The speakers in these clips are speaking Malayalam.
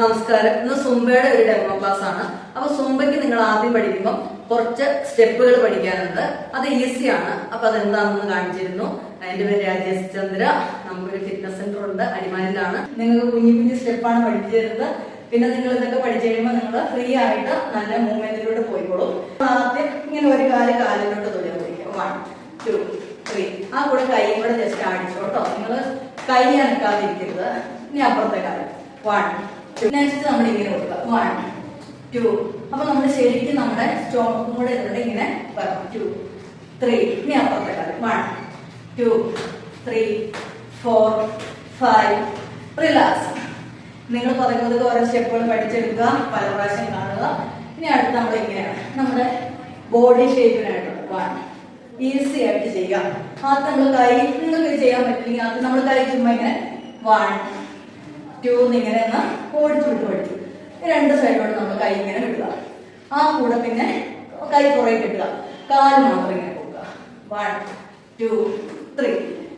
നമസ്കാരം. ഇന്ന് സുംബയുടെ ഒരു ഡെമോ ക്ലാസ് ആണ്. അപ്പൊ സുംബയ്ക്ക് നിങ്ങൾ ആദ്യം പഠിക്കുമ്പോൾ കുറച്ച് സ്റ്റെപ്പുകൾ പഠിക്കാനുണ്ട്. അത് ഈസിയാണ് അപ്പൊ അതെന്താണെന്ന് കാണിച്ചിരുന്നു. എന്റെ പേര് രാജേഷ് ചന്ദ്ര നമുക്കൊരു ഫിറ്റ്നസ് സെന്റർ ഉണ്ട്. അടിമാലിലാണ്. നിങ്ങൾക്ക് കുഞ്ഞു കുഞ്ഞു സ്റ്റെപ്പാണ് പഠിച്ചു തരുന്നത് പിന്നെ നിങ്ങൾ ഇതൊക്കെ പഠിച്ചു കഴിയുമ്പോൾ നിങ്ങൾ ഫ്രീ ആയിട്ട് നല്ല മൂവ്മെന്റിലൂടെ പോയിക്കോളും. ആദ്യം ഇങ്ങനെ ഒരു കാൽ കാലിലോട്ട് തൊഴിൽ പിടിക്കുക വൺ ടു ത്രീ ആ കൂടെ കൈയും കൂടെ ജസ്റ്റ് ആടിച്ചോട്ടോ നിങ്ങൾ കൈ അനക്കാതിരിക്കരുത്. ഇനി അപ്പുറത്തെ കാലം. വൺ നെക്സ്റ്റ് നമ്മൾ ഇങ്ങനെ കൊടുക്കുക വൺ ടു അപ്പൊ നമ്മൾ ശരിക്കും നമ്മുടെ സ്റ്റോക്കും കൂടെ ഇതിലൂടെ ഇങ്ങനെ വരണം? ടു ത്രീ ഇനി അപ്പുറത്തെ കാലം one two three four five relax നിങ്ങൾ പറയുന്നത് ഓരോ സ്റ്റെപ്പുകൾ പഠിച്ചെടുക്കുക. പല പ്രാവശ്യം കാണുക. ഇനി അടുത്ത് നമ്മൾ ഇങ്ങനെയാണ്. നമ്മുടെ ബോഡി ഷേപ്പിനായിട്ടുള്ള വൺ ഈസി ആയിട്ട് ചെയ്യുക. ആദ്യം നമ്മൾ കൈ നിങ്ങൾക്ക് ചെയ്യാൻ പറ്റില്ലെങ്കിൽ ആദ്യം നമ്മൾ കൈ ചുമ്മാ ഇങ്ങനെ വൺ ടു ഇങ്ങനെ ഒന്ന് ഓടിച്ചു വിട്ട് പഠിച്ചു രണ്ട് സൈഡിലോട്ട് നമ്മൾ കൈ ഇങ്ങനെ വിടുക ആ കൂടെ പിന്നെ കൈ കുറെ കിട്ടുക കാൽ മാത്രം ഇങ്ങനെ പോകുക വൺ ടു ത്രീ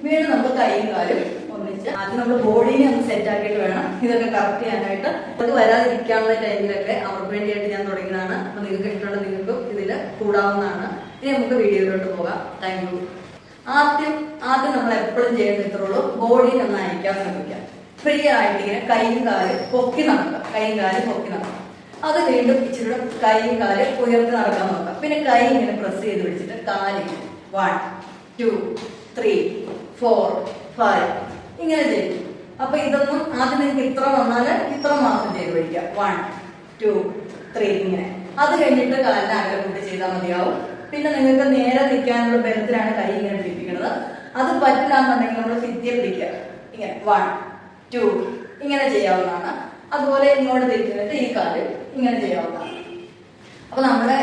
വീണ്ടും നമുക്ക് കൈയും കാലും ഒന്നിച്ച് ആദ്യം നമ്മൾ ബോഡിനെ ഒന്ന് സെറ്റ് ആക്കിയിട്ട് വേണം ഇതൊക്കെ കറക്റ്റ് ചെയ്യാനായിട്ട്. അത് വരാതിരിക്കാനുള്ള ടൈമിലൊക്കെ അവർക്ക് വേണ്ടിയായിട്ട് ഞാൻ തുടങ്ങിയതാണ്. അപ്പൊ നിങ്ങൾക്ക് ഇഷ്ടമുള്ള നിങ്ങൾക്കും ഇതിൽ കൂടാവുന്നതാണ്. ഇനി നമുക്ക് വീഡിയോയിലോട്ട് പോകാം. താങ്ക് യു ആദ്യം ആദ്യം നമ്മൾ എപ്പോഴും ചെയ്യുന്ന ഇത്രയുള്ളൂ ബോഡിനെ ഒന്ന് അയക്കാൻ ശ്രമിക്കാം. ഫ്രീ ആയിട്ട് ഇങ്ങനെ കൈയും കാൽ പൊക്കി നടക്കുക. കൈയും കാൽ പൊക്കി നടക്കുക. അത് വീണ്ടും ഇച്ചിരി കൈയും കാൽ ഉയർത്തി നടക്കാൻ നോക്കാം പിന്നെ കൈ ഇങ്ങനെ പ്രസ് ചെയ്ത് പിടിച്ചിട്ട് കാൽ one two three four five ഇങ്ങനെ ചെയ്യും. അപ്പൊ ഇതൊന്നും ആദ്യം നിങ്ങൾക്ക് ഇത്ര വന്നാൽ ഇത്ര മാത്രം ചെയ്ത് പഠിക്കാം വൺ ടു ത്രീ ഇങ്ങനെ. അത് കഴിഞ്ഞിട്ട് കാലിന് അകലെ കൂട്ടി ചെയ്താൽ മതിയാവും. പിന്നെ നിങ്ങൾക്ക് നേരെ നിൽക്കാനുള്ള ബലത്തിലാണ് കൈ ഇങ്ങനെ പിടിപ്പിക്കുന്നത്. അത് പറ്റില്ല എന്നുണ്ടെങ്കിൽ നമ്മൾ ഫിത്തിയെ പിടിക്കുക. ഇങ്ങനെ വൺ ടു. ഇങ്ങനെ ചെയ്യാവുന്നതാണ്. അതുപോലെ ഇങ്ങോട്ട് തിരിച്ചിട്ട് ഈ കാൽ ഇങ്ങനെ ചെയ്യാവുന്നതാണ്. അപ്പൊ നമ്മുടെ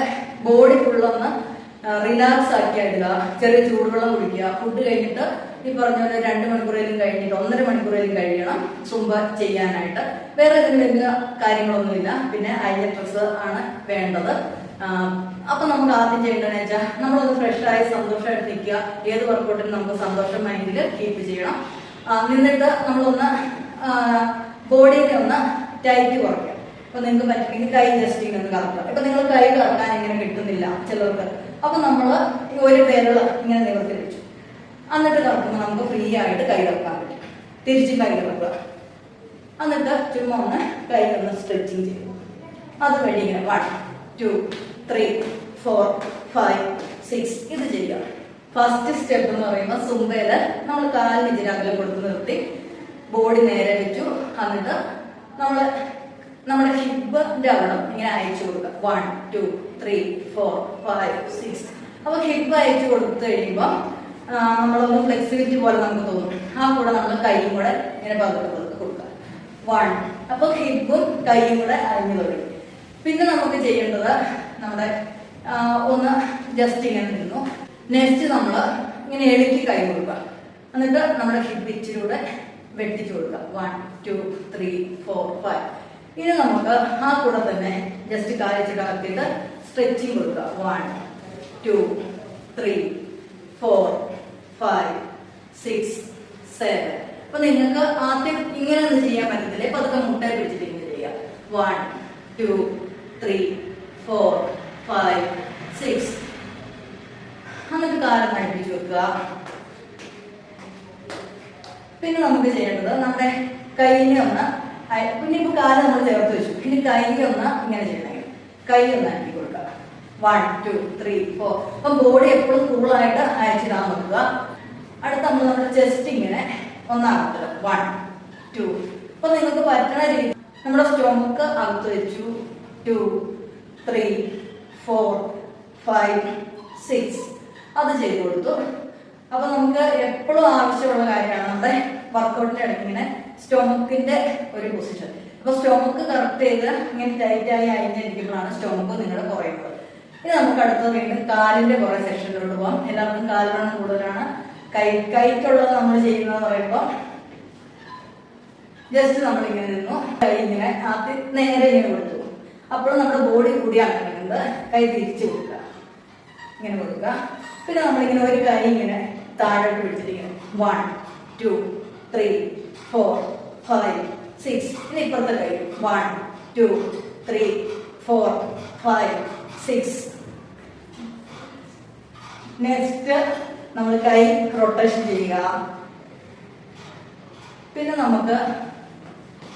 ബോഡി ഫുള്ളൊന്ന് റിലാക്സ് ആക്കി എടുക്കുക ചെറിയ ചൂടുവെള്ളം കുടിക്കുക. ഫുഡ് കഴിഞ്ഞിട്ട് ഈ പറഞ്ഞ പോലെ രണ്ട് മണിക്കൂറേലും കഴിഞ്ഞിട്ട് ഒന്നര മണിക്കൂറേലും കഴിയണം സുംബ ചെയ്യാനായിട്ട്. വേറെ വലിയ കാര്യങ്ങളൊന്നുമില്ല. പിന്നെ ഐ എസ് ആണ് വേണ്ടത്. അപ്പൊ നമുക്ക് ആദ്യം ചെയ്യേണ്ടതെന്ന് വെച്ചാൽ നമ്മളൊന്ന് ഫ്രഷ് ആയി സന്തോഷമായിട്ട് നിൽക്കുക. ഏത് വർക്കൗട്ടിനും നമുക്ക് സന്തോഷം മൈൻഡിൽ കീപ്പ് ചെയ്യണം. ആ, എന്നിട്ട് നമ്മളൊന്ന് ബോഡിനെ ഒന്ന് ടൈറ്റ് കുറയ്ക്കുക. അപ്പൊ നിങ്ങൾക്ക് പറ്റില്ലെങ്കിൽ കൈ ജസ്റ്റ് ഇങ്ങനെ കറക്കുക. ഇപ്പൊ നിങ്ങൾ കൈ കറക്കാൻ ഇങ്ങനെ കിട്ടുന്നില്ല ചിലർക്ക്. അപ്പൊ നമ്മൾ ഒരു വിരൽ ഇങ്ങനെ നിവർത്തി വെച്ചു എന്നിട്ട് കറക്കുമ്പോൾ നമുക്ക് ഫ്രീ ആയിട്ട് കൈ കറക്കാൻ പറ്റും. തിരിച്ച് കൈ കറക്കുക. എന്നിട്ട് ചുമ്മാ ഒന്ന് കൈ ഒന്ന് സ്ട്രെച്ചിങ് ചെയ്യും. അതുവഴി ഇങ്ങനെ one two three four five six ഇത് ചെയ്യുക. ഫസ്റ്റ് സ്റ്റെപ്പ് എന്ന് പറയുമ്പോൾ സുംബയിൽ നമ്മൾ കാലിന് ഇച്ചിരി കൊടുത്ത് നിർത്തി. ബോഡി നേരെ വെച്ചു. എന്നിട്ട് നമ്മൾ നമ്മുടെ ഹിബിന്റെ അവിടെ ഇങ്ങനെ അയച്ചു കൊടുക്കുക. One two three four five six അപ്പൊ ഹിബ് അയച്ചു കൊടുത്തു കഴിയുമ്പോൾ നമ്മളൊന്ന് ഫ്ലെക്സിബിലിറ്റി പോലെ നമുക്ക് തോന്നും. ആ കൂടെ നമ്മൾ കൈയും കൂടെ ഇങ്ങനെ പതുക്കെ കൊടുക്കുക. വൺ അപ്പൊ ഹിബും കൈയും കൂടെ അരഞ്ഞു തുടങ്ങി. പിന്നെ നമുക്ക് ചെയ്യേണ്ടത് നമ്മുടെ ഒന്ന് ജസ്റ്റ് ഇങ്ങനെ നിന്നു. നെക്സ്റ്റ് നമ്മൾ ഇങ്ങനെ എളുക്കി കൈ കൊടുക്കുക. എന്നിട്ട് നമ്മുടെ ഹിപ്പ് ഇച്ചിരി കൂടെ വെട്ടിച്ചു കൊടുക്കുക. One two three four five ഇനി നമുക്ക് ആ കൂടെ തന്നെ ജസ്റ്റ് കാലിച്ചിട്ട് അകത്തിട്ട് സ്ട്രെച്ചിങ് കൊടുക്കുക. One two three four five six seven അപ്പൊ നിങ്ങൾക്ക് ആദ്യം ഇങ്ങനെ ഒന്നും ചെയ്യാൻ പറ്റത്തില്ല? പതുക്കെ മുട്ടയെ പിടിച്ചിട്ട് ഇങ്ങനെ ചെയ്യാം one two three four five six എന്നിട്ട് കാലം വെക്കുക പിന്നെ നമുക്ക് ചെയ്യേണ്ടത് നമ്മുടെ കൈയിനെ ഒന്ന് പിന്നെ ഇപ്പൊ കാൽ നമ്മൾ ചേർത്ത് വെച്ചു. ഇനി കൈ ഒന്ന് ഇങ്ങനെ ചെയ്യണമെങ്കിൽ കൈ ഒന്ന് ആക്കി കൊടുക്കുക. വൺ ടു ത്രീ ഫോർ അപ്പൊ ബോഡി എപ്പോഴും കൂളായിട്ട് അയച്ചിടാൻ നോക്കുക. അടുത്ത നമ്മൾ നമ്മുടെ ചെസ്റ്റ് ഇങ്ങനെ ഒന്നാമത്തത് വൺ ടു അപ്പൊ നിങ്ങൾക്ക് പറ്റണ രീതി നമ്മുടെ സ്റ്റൊമക്ക് അകത്ത് വെച്ചു. Two three four five six അത് ചെയ്തു കൊടുത്തു. അപ്പൊ നമുക്ക് എപ്പോഴും ആവശ്യമുള്ള കാര്യമാണ് നമ്മുടെ വർക്കൗട്ടിന്റെ ഇടയ്ക്ക് ഇങ്ങനെ സ്റ്റൊമക്കിന്റെ ഒരു പൊസിഷൻ അപ്പൊ സ്റ്റോമക്ക് കറക്റ്റ് ചെയ്ത് ഇങ്ങനെ ടൈറ്റ് ആയി അയിഞ്ഞിരിക്കുമ്പോഴാണ് സ്റ്റോമക്ക് നിങ്ങൾ കുറയുന്നത്. ഇനി നമുക്ക് അടുത്തത് വീണ്ടും കാലിന്റെ കുറെ സെക്ഷനിലോട്ട് പോകാം എല്ലാവർക്കും കാലിലാണ് കൂടുതലാണ്. കൈ കൈക്കുള്ളത് നമ്മൾ ചെയ്യുന്നതെന്ന് പറയുമ്പോൾ ജസ്റ്റ് നമ്മൾ ഇങ്ങനെ നിന്നു. കൈ ഇങ്ങനെ ആദ്യം നേരെ ഇങ്ങനെ കൊടുത്തു. അപ്പോൾ നമ്മുടെ ബോഡി കൂടിയാണ് കൈ തിരിച്ചു കൊടുക്കുക. ഇങ്ങനെ കൊടുക്കുക. പിന്നെ നമ്മളിങ്ങനെ ഒരു കൈ ഇങ്ങനെ താഴോട്ട് പിടിച്ചിരിക്കുന്നു one two three four five six ഇനി ഇപ്പുറത്തെ കൈ one two three four five six next നമ്മൾ കൈ റൊട്ടേഷൻ ചെയ്യുക. പിന്നെ നമുക്ക്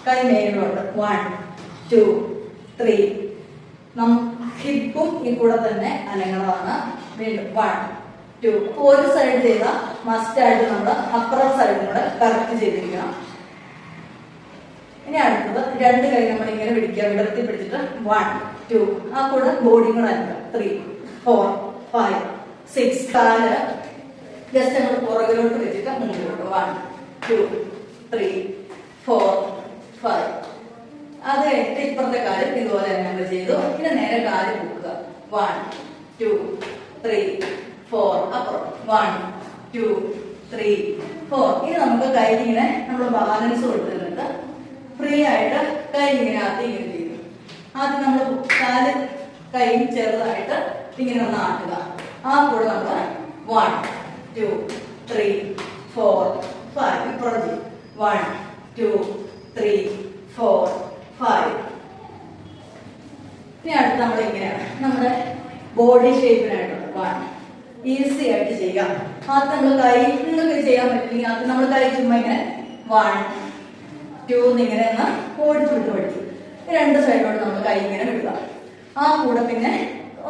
കൈ മേലോട്ട് വൺ ടു ത്രീ ഹിപ്പും ഈ കൂടെ തന്നെ അനങ്ങളാണ് വീണ്ടും വൺ ടു ഒരു സൈഡ് മസ്റ്റ് ആയിട്ട് നമ്മൾ അപ്പുറം സൈഡും കൂടെ കറക്റ്റ് ചെയ്തിരിക്കണം. ഇനി അടുത്തത് രണ്ട് കൈ നമ്മൾ ഇങ്ങനെ പിടിക്കുക. വിടർത്തി പിടിച്ചിട്ട് വൺ ടു ആ കൂടെ ബോഡി കൂടെ ത്രീ ഫോർ ഫൈവ് സിക്സ് കാൽ ജസ്റ്റ് നമ്മൾ പുറകിലോട്ട് വെച്ചിട്ട് മുന്നിലോട്ട് one two three four five അത് കഴിഞ്ഞിട്ട് ഇപ്പുറത്തെ കാര്യം ഇതുപോലെ തന്നെ നമ്മൾ ചെയ്തു. പിന്നെ നേരെ കാൽ പൂക്കുക വൺ ടു ത്രീ ഫോർ അപ്പൊ വൺ ടു ത്രീ ഫോർ ഇനി നമുക്ക് കൈ ഇങ്ങനെ നമ്മൾ ബാലൻസ് കൊടുത്തിരുന്നിട്ട് ഫ്രീ ആയിട്ട് കൈ ഇങ്ങനെ ആദ്യം ഇങ്ങനെ ചെയ്തു ആദ്യം നമ്മൾ കാൽ കൈ ചെറുതായിട്ട് ഇങ്ങനെ ഒന്ന് ആട്ടുക. ആ കൂടെ നമ്മൾ one two three four five ഇപ്പുറം ചെയ്യും. One two three four five ഇനി അടുത്ത് നമ്മൾ ഇങ്ങനെയാണ് നമ്മുടെ ബോഡി ഷേപ്പിനായിട്ടുള്ളത് വൺ ഈസി ആയിട്ട് ചെയ്യാം. ആദ്യം നമ്മൾ കൈ നിങ്ങൾക്ക് ചെയ്യാൻ പറ്റില്ലെങ്കിൽ ആദ്യം നമ്മൾ കൈ ചുമ്മാ ഇങ്ങനെ വൺ ടു ഇങ്ങനെ ഒന്ന് ഓടിച്ചു വിട്ട് പഠിക്കും രണ്ട് സൈഡിലോട്ട് നമ്മൾ കൈ ഇങ്ങനെ വിടുക ആ കൂടെ പിന്നെ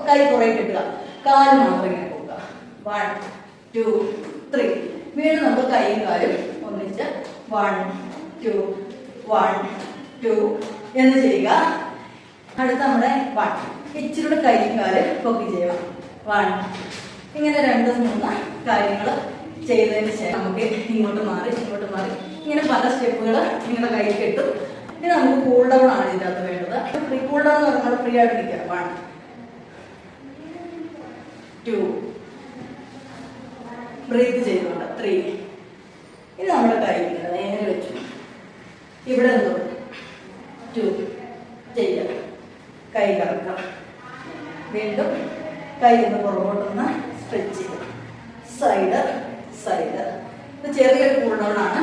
കൈ കുറെ കിട്ടുക. കാൽ മാത്രം ഇങ്ങനെ പോകുക വൺ ടു ത്രീ വീണ്ടും നമുക്ക് കൈയും കാലും ഒന്നിച്ച് വൺ ടു വൺ ടു എന്ന് ചെയ്യുക. അടുത്ത നമ്മുടെ വൺ ഇച്ചിരി കൈയും കാൽ പൊക്കി ചെയ്യുക. വൺ ഇങ്ങനെ രണ്ട് മൂന്ന് കാര്യങ്ങൾ ചെയ്തതിന് ശേഷം നമുക്ക് ഇങ്ങോട്ട് മാറി ഇങ്ങോട്ട് മാറി. ഇങ്ങനെ പല സ്റ്റെപ്പുകൾ നിങ്ങളുടെ കയ്യിൽ കിട്ടും ഇനി നമുക്ക് കൂൾ ഡൗൺ ആണ് ഇതിന്റെ അകത്ത് വേണ്ടത്. ഫ്രീ കൂൾ ഡൗൺ എന്ന് പറഞ്ഞാൽ ഫ്രീ ആയിട്ട് നിൽക്കുക വൺ ടു ബ്രീത്ത് ചെയ്തുകൊണ്ട് ത്രീ ഇനി നമ്മുടെ കൈ നേരെ വെച്ചു. ഇവിടെ നിന്ന്? ടു ചെയ്യുക. കൈ കറക്കുക. വീണ്ടും കൈ ഒന്ന് സൈഡ് ഇത് ചെറിയൊരു കൂൾ ഡൗൺ ആണ്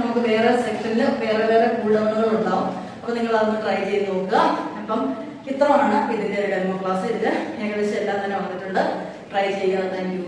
നമുക്ക് വേറെ സെക്ഷനിൽ വേറെ വേറെ കൂൾ ഡൗണുകൾ ഉണ്ടാവും. അപ്പോൾ നിങ്ങൾ അതൊന്ന് ട്രൈ ചെയ്ത് നോക്കുക. അപ്പം ഇത്രയാണ് ഇതിന്റെ ഡെമോ ക്ലാസ് ഇതിൽ ഏകദേശം എല്ലാം തന്നെ വന്നിട്ടുണ്ട്. ട്രൈ ചെയ്യുക താങ്ക് യു